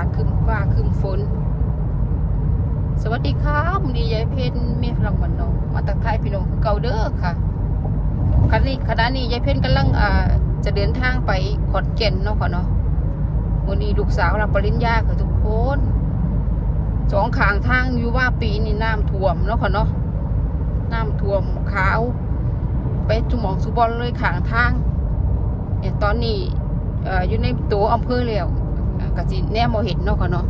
าคืมฟ้าคืมฝน สวัสดีครับวันนี้ยายเพนเมียพลังวันนองมาตักทายพี่น้องคือเก่าเด้อค่ะขณะนี้ขณะนี้ยายเพนกำลังอ่าจะเดินทางไปขอนแก่นเนาะค่ะเนาะวันนี้ลูกสาวรับปริญญาค่ะทุกคนสองขางทางอยู่ว่าปีนี่น้ำท่วมเนาะค่ะเนาะน้ำท่วมขาว ไปจุมองสุบอลเลยขางทางเนี่ยตอนนี้ออยู่ในตัวอำเภอแล้ว กะจิแน่โมเห็นเนาะค่ะเนาะ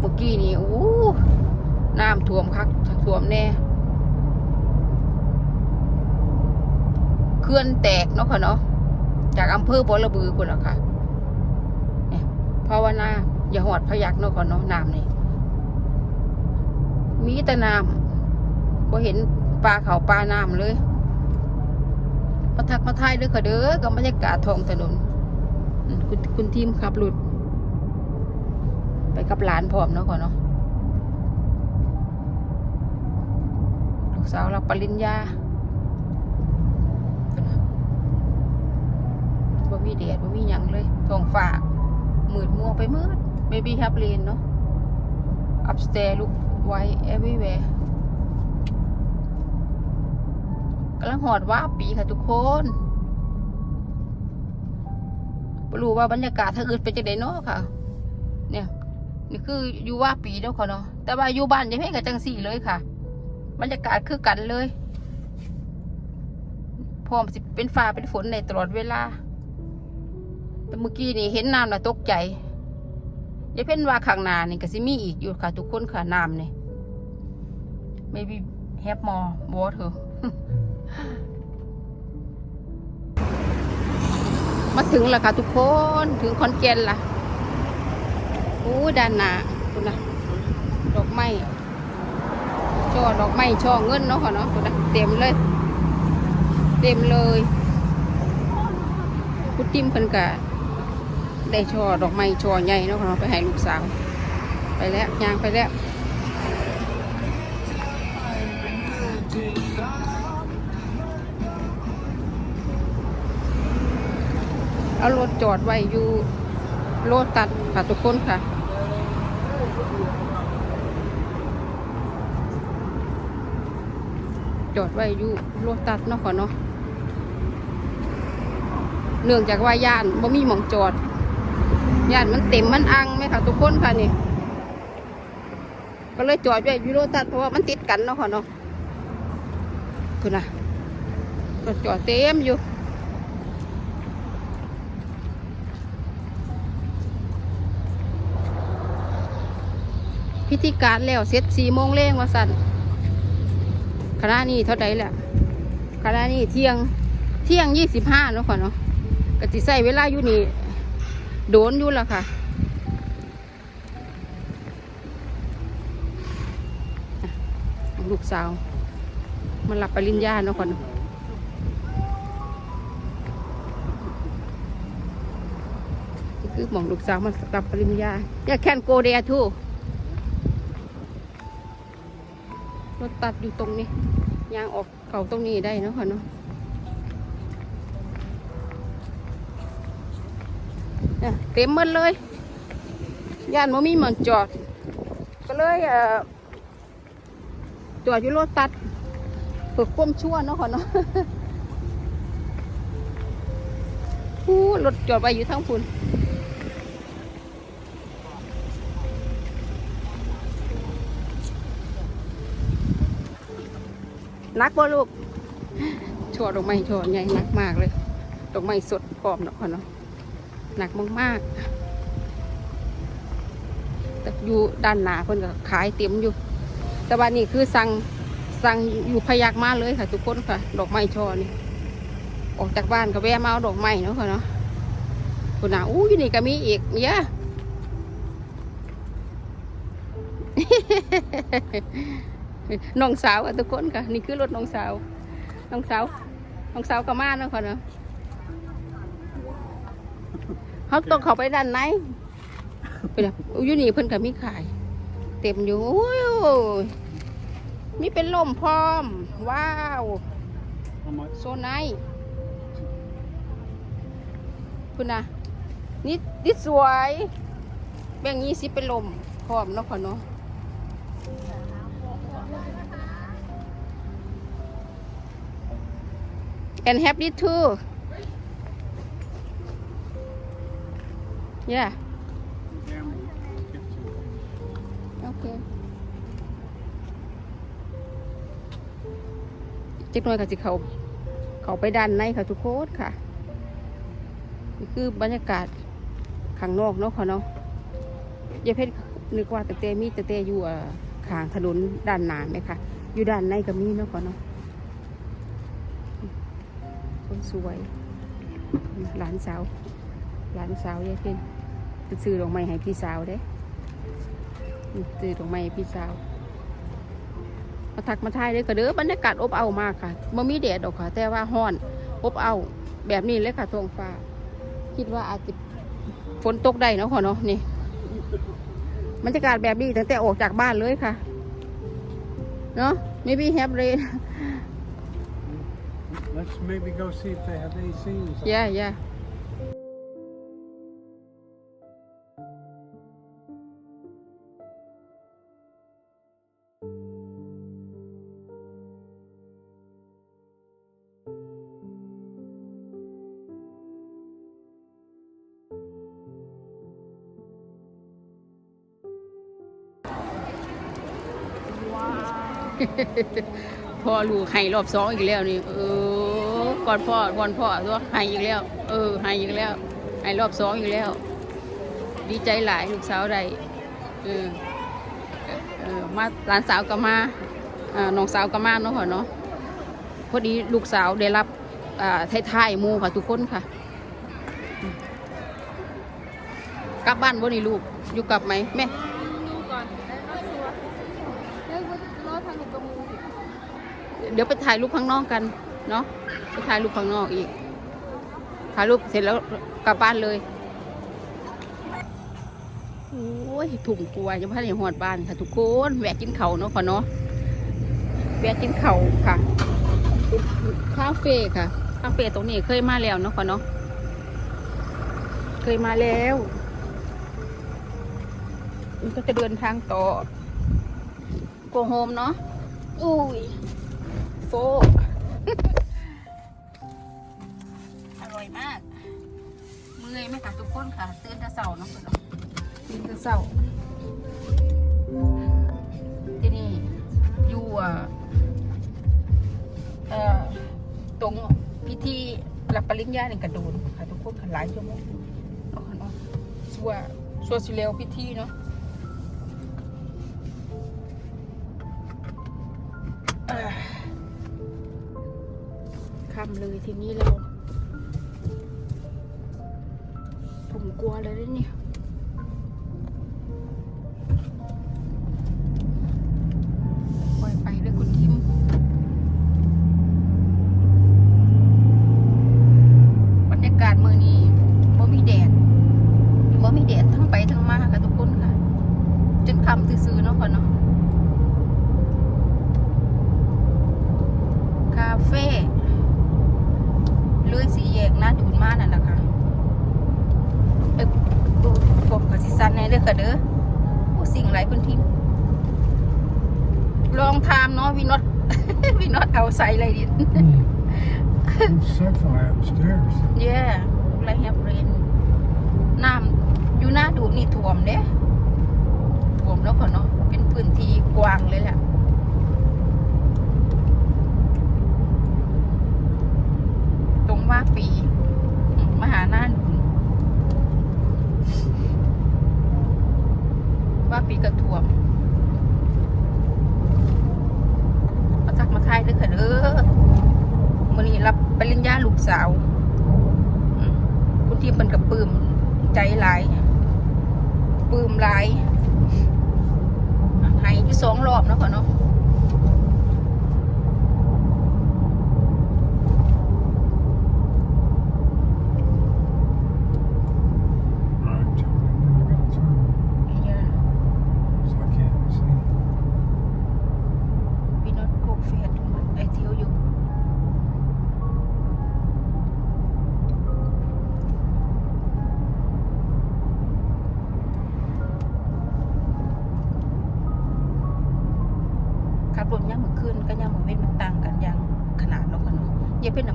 เมื่อกี้นี่อู้น้ำท่วมคักท่วมแน่เขื่อนแตกเนาะค่ะเนาะจากอำเภอบอระบือคนละค่ะเนี่ยภาวนาอย่าหอดพยักเนาะค่ะเนาะน้ำนี่มีแต่น้ำบ่เห็นปลาเขาปลาน้ำเลยมาทักมาทายเด้อค่ะเด้อกับบรรยากาศท้องถนน คุณคุณทีมขับรถ ไปกับหลานพร้อมเนาะค่ะเนาะลูกสาวรับปริญญาบ่มีแดดบ่มีหยังเลยท้องฟ้ามืดมัวไปมืด maybe have rain เนาะ upstairs look white everywhere กำลังหอดว่าปีค่ะทุกคนรู้ว่าบรรยากาศทาอื่นเป็นจังไดเนาะค่ะ เนี่ย นี่คืออยู่ว่าปีเนาะค่ะเนาะแต่ว่าอยู่บ้านยังไม่กับจังสี่เลยค่ะบรรยากาศคือกันเลย พร้อมสิเป็นฟ้าเป็นฝนในตลอดเวลา แต่เมื่อกี้นี่เห็นน้ำน่ะตกใจยายเพ่นว่าข้างน้านี่ก็สิมีอีกอยู่ค่ะ ทุกคนค่ะน้ำนี่ maybe have more water มาถึงแล้วค่ะทุกคนถึงคอนแกนละ อู้ด้านหน้าคุณนะดอกไม้ช่อดอกไม้ช่อเงินเนาะค่ะเนาะคุณนะเต็มเลย เต็มเลยคุณติ้มเพิ่นกะได้ช่อดอกไม้ช่อใหญ่เนาะค่ะเนาะไปให้ลูกสาว ไปแล้วยางไปแล้วเอารถจอดไว้อยู่ โลตัดค่ะทุกคนค่ะ จอดไว้อยู่โลตัสเนาะค่ะเนาะเนื่องจากว่าย่านบ่มีหมองจอดย่านมันเต็มมันอังไหมค่ะ ทุกคนค่ะนี่ก็เลยจอดไว้อยู่โลตัสเพราะว่ามันติดกันเนาะค่ะเนาะคุณน่ะรถจอดเต็มอยู่ พิธีการแล้วเสร็จสี่โมงเร่งว่าสั่นคณะนี้เท่าไดแหละคณะนี้เที่ยงเที่ยงยี่สิบห้าเนาะค่ะเนาะกติใส่เวลาอยู่นี่โดนอยู่ล้วค่ะลูกสาวมารับปริญญาเนาะค่ะเนาะคือหมองลูกสาวมารับปริญญาอย่าแคนโกเดียทู รถตัดอยู่ตรงนี้ยางออกเก่าตรงนี้ได้เนาะค่ะเนาะเต็มหมดเลยย่านมมีหมอนจอด ก็เลยจอดอยู่รถตัดเพื่อความชั่วเนาะค่ะเนาะรถจอดไว้อยู่ทั้งพุ่น นักบ่ลูกช่อดอกไม้ช่อใหญ่นักมากเลย ดอกไม้สดพร้อมเนาะค่ะเนาะหนักมากๆแต่อยู่ด้านหน้าเพิ่นก็ขายเต็มอยู่ แต่ว่านี่คือสั่งสั่งอยู่พยักมาเลยค่ะ ทุกคนค่ะ ดอกไม้ช่อนี่ออกจากบ้านก็แวะมาเอาดอกไม้เนาะค่ะเนาะคุณน่ะอู้อยู่นี่ก็มีอีกเยอะ น้องสาวค่ะทุกคนค่ะ นี่คือรถน้องสาว น้องสาว น้องสาวก็มาเนาะค่ะเนาะเขาต้องเข้าไปด้านในไปนะอยู่นี่เพิ่นก็มีขาย เต็มอยู่โอ้ยมีเป็นลมพร้อม ว้าวโซนไนคุณนะนี่นี่สวย แบ่งยี่สิบเป็นลมพร้อมเนาะพ่อเนาะ and have this too yeah okay จักหน่อยก็สิเขาเขาไปด้านในค่ะทุกคนค่ะ นี่คือบรรยากาศข้างนอกเนาะค่ะเนาะยายเพชรนึกว่าแต่แต่มีแต่แต่อยู่ข้างถนนด้านหน้าไหมคะอยู่ด้านในก็มีเนาะค่ะเนาะ สวย หลานสาว หลานสาวยายเพชรจะซื้อดอกไม้ให้พี่สาวเด้ซื้อดอกไม้ให้พี่สาว มาทักมาทายเลยก็เด้อบรรยากาศอบเอามากค่ะบ่มีแดดดอกค่ะ แต่ว่าห้อนอบเอาแบบนี้เลยค่ะท้องฟ้า คิดว่าอาจจะฝนตกได้เนาะค่ะเนาะนี่บรรยากาศแบบนี้ตั้งแต่ออกจากบ้านเลยค่ะ เนาะ maybe have rain Let's maybe go see if they have AC. or something. yeah yeah Wow พ่อลูกให้รอบสองอีกแล้วนี่ เออ ก่อนพ่อก่อนพ่อตัวให้อีกแล้ว เออให้อีกแล้วให้รอบสองอีกแล้ว ดีใจหลายลูกสาวใดเออเออมาหลานสาวก็มาอ่าน้องสาวก็มาเนาะพ่อเนาะพอดีลูกสาวได้รับอ่าท้ายๆหมูค่ะทุกคนค่ะอืมกลับบ้านบ่นี่ลูกอยู่กลับไหมแม่ดูก่อนได้รถชัวร์เฮ้ยรถทางหนูประมูลเดี๋ยวไปถ่ายรูปข้างนอกกัน เนาะไปถ่ายรูปข้างนอกอีก ถ่ายรูปเสร็จแล้วกลับบ้านเลยโอ้ยถุงกลัวจะพาในหอดบ้านค่ะทุกคนแวะกินเขาเนาะค่ะเนาะแวะกินเขาค่ะคาเฟ่ค่ะคาเฟ่ตรงนี้เคยมาแล้วเนาะค่ะเนาะเคยมาแล้วมันก็จะเดินทางต่อโกโฮมเนาะอุ้ยโฟก อร่อยมากเมื่อยไหมคะทุกคนค่ะ ตื่นแต่เสาเนาะเนาะตื่นแต่เสาที่นี่อยู่อะเอ่อตรงพิธีรับปริญญาในกระโดนค่ะทุกคนค่ะหลายชั่วโมงเนาะค่ะเนาะชัวชัวสิเร็วพิธีเนาะเอ่อ รมเลยทีนี้เรา ผมกลัวเลยนะเนี่ยปล่อยไปเลยคุณทิมบรรยากาศมือนี้บ่มีแดดบ่มีแดดทั้งไปทั้งมาค่ะทุกคนค่ะ จนคำซื้อๆเนาะค่ะเนาะคาเฟ่ เลยสีแยกหน้าดูนมานั่นแหละค่ะเอ้ยผมกับสิสันในเด้อค่ะเด้อผู้สิ่งไรพื้นที่ลองทามเนาะวินอต วินอตเอาใส่อะไรดิ There's Wi-Fi upstairs. เย่ไรแฮปเรนน้ำอยู่หน้าดูนี่ท่วมเด้ท่วมแล้วค่ะเนาะเป็นพื้นที่กว้างเลยแหละตรงว่าปีมหาหน้าหนุนว่าปีกระท่วมมาทักมาทายเด้อค่ะเด้อมื่อนี้รับปริญญาลูกสาวอืมคุณ ที่มันกับปื้มใจหลายปื้มหลายใหายอยู่สองรอบเนาะค่ะเนาะ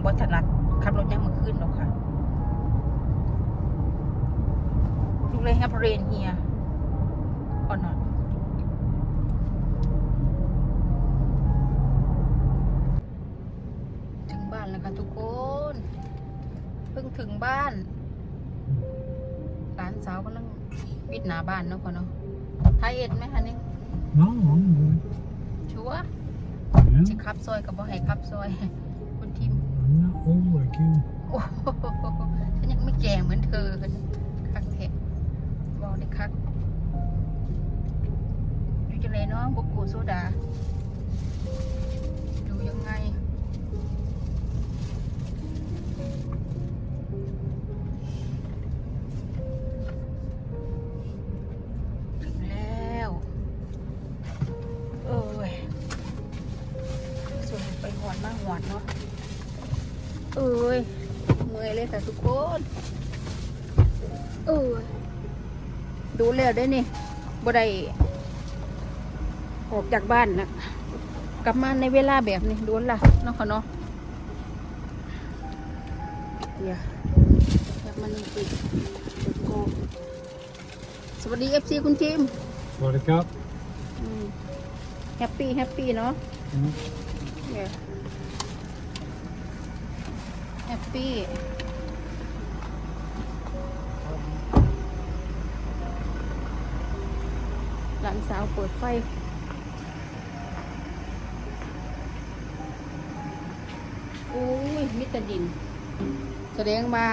บอถนัดขับรถยังมือขึ้นหรอกค่ะดูเลย have rain here or not ถึงบ้านแล้วค่ะทุกคน เพิ่งถึงบ้านหลานสาวกำลังวิดหนาบ้านเนาะพ่อเนาะไทยเอ็ดไหมคะนี่ No, I'm good. ชัวร์ Yeah, สิขับซอยกับบ่ให้ขับซอยคุณทีม I'm not old like you. โอ้โหฉันยังไม่แก่เหมือนเธอกันคักเทะบอกได้คักดูจังเลยเนาะบกูโซดา ดูยังไง เมื่อยเลยแต่ทุกคนเอ้ยดูแล้วได้นี่บ่ได้ออกจากบ้านนะกลับมาในเวลาแบบนี้ดูล่ะเนาะค่ะเนาะเดี๋ยวอยากมันติดโกสวัสดีเอฟซีคุณทีม Buttercup. cup. แฮปปี้แฮปปี้เนาะ Mm. Yeah. Happy. ห ลานสาวเปิดไฟโอ้ยมิตรดิน แสดงว่า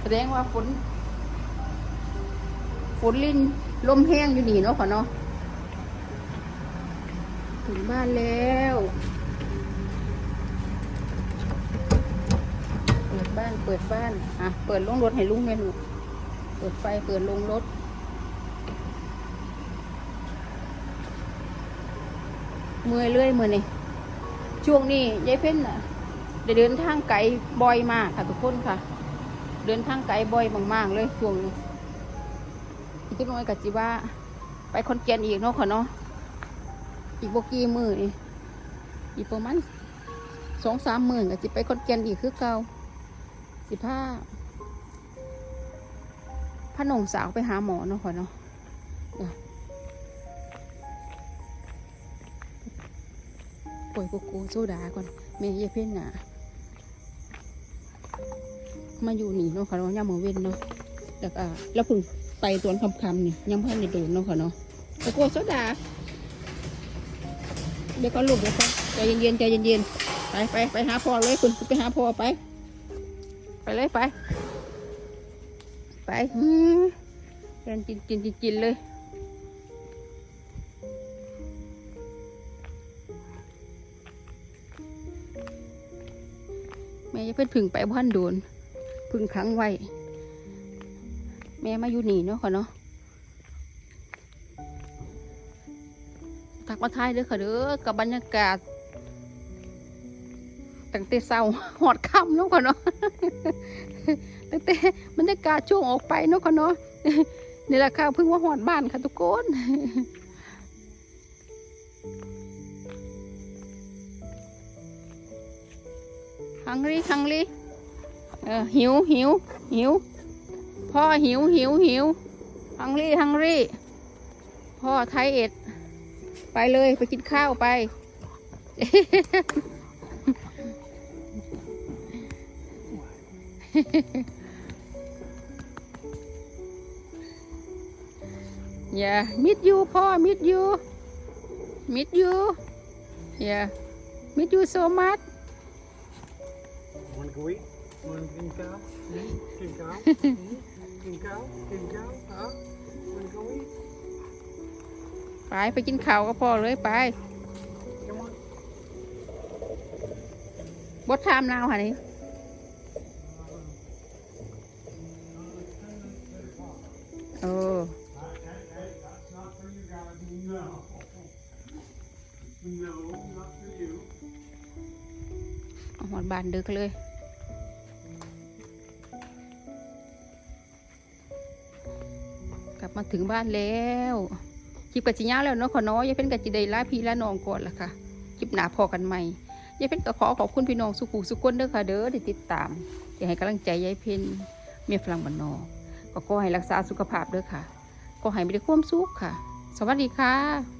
แสดงว่าฝน ฝนลินลมแห้งอยู่นี่เนาะขอเนาะถึงบ้านแล้วเปิดบ้านเปิดบ้าน อะ เปิดลงรถให้ลุงเลยหนูเปิดไฟเปิดลงรถ เมื่อยเรื่อยมือนี่ช่วงนี้ยายเพ่นน่ะได้เดินทางไกลบ่อยมากค่ะทุกคนค่ะ เดินทางไกลบ่อยมากๆเลยช่วงนี้อีกน้อยกับจิว่า ไปคอนแกนอีกเนาะค่ะเนาะอีกบกี่มือนี่อีกประมาณสองสามหมื่นก็จะไปคอนแกนอีกคือเก่าสิผ้าพระนงสาวไปหาหมอเนาะขอเนาะ ป่วยกูกูโซดาก่อนแม่เยายเพ่นน่ะมาอยู่นี่เนาะค่ะเนาะย่ามมือเว้นเนาะแล้วก็แล้วพึ่งไปตวนคำคำนี่ยังเพิ่งในโดนเนาะค่ะเนาะโกโก้โซดา เดี๋ยวก็ลูกเดี๋ยวก็ใจเย็นๆใจเย็นๆไปไปไปหาพ่อเลยคุณไปหาพ่อไป ไปเลยไป ไปอืมเดินจินจินจินจินเลย แม่จะเพิ่นพึ่งไปบ้านโดนพึ่งขังไว้ แม่มาอยู่นี่เนาะค่ะเนาะทักมาทายเด้อค่ะเด้อกับบรรยากาศตั้งแต่เศร้าหอดค่ำเนาะค่ะเนาะตั้งแต่บรรยากาศช่วงออกไปเนาะค่ะเนาะนี่แหละค่ะเพิ่งว่าหอดบ้านค่ะทุกคน ฮังรีฮังรีเออหิวหิวหิวพ่อหิวหิวหิวฮังรีฮังรีพ่อไทยเอ็ด ไปเลยไปกินข้าวไป อย่ามิดยูพ่อมิดยูมิดยูอย่ามิดยู so much Want to go eat? Want to get cow? Get cow? Get cow? Get cow? Huh? Want to go eat? ไปไปกินข้าวกับพ่อเลยไป Come on. บดไทม์นาวค่ะนี่โอ้ That's not for you guys. No. No, not for you. เอาหอดบานดึกเลย มาถึงบ้านแล้วคลิปกับจิยาแล้วเนาะขอน้อยยายเป็นกับจิได้ลาพี่ลาน้องก่อนละค่ะคลิปหนาพอกันใหม่ยายเพ็ญก็ขอขอบคุณพี่น้องสุขุสุขคนเด้อค่ะเด้อที่ติดตามอยากให้กำลังใจยายเพ็ญเมียฝรั่งบันนอกก็ขอให้รักษาสุขภาพเด้อค่ะ ก็ให้มีแต่ความสุขค่ะ สวัสดีค่ะ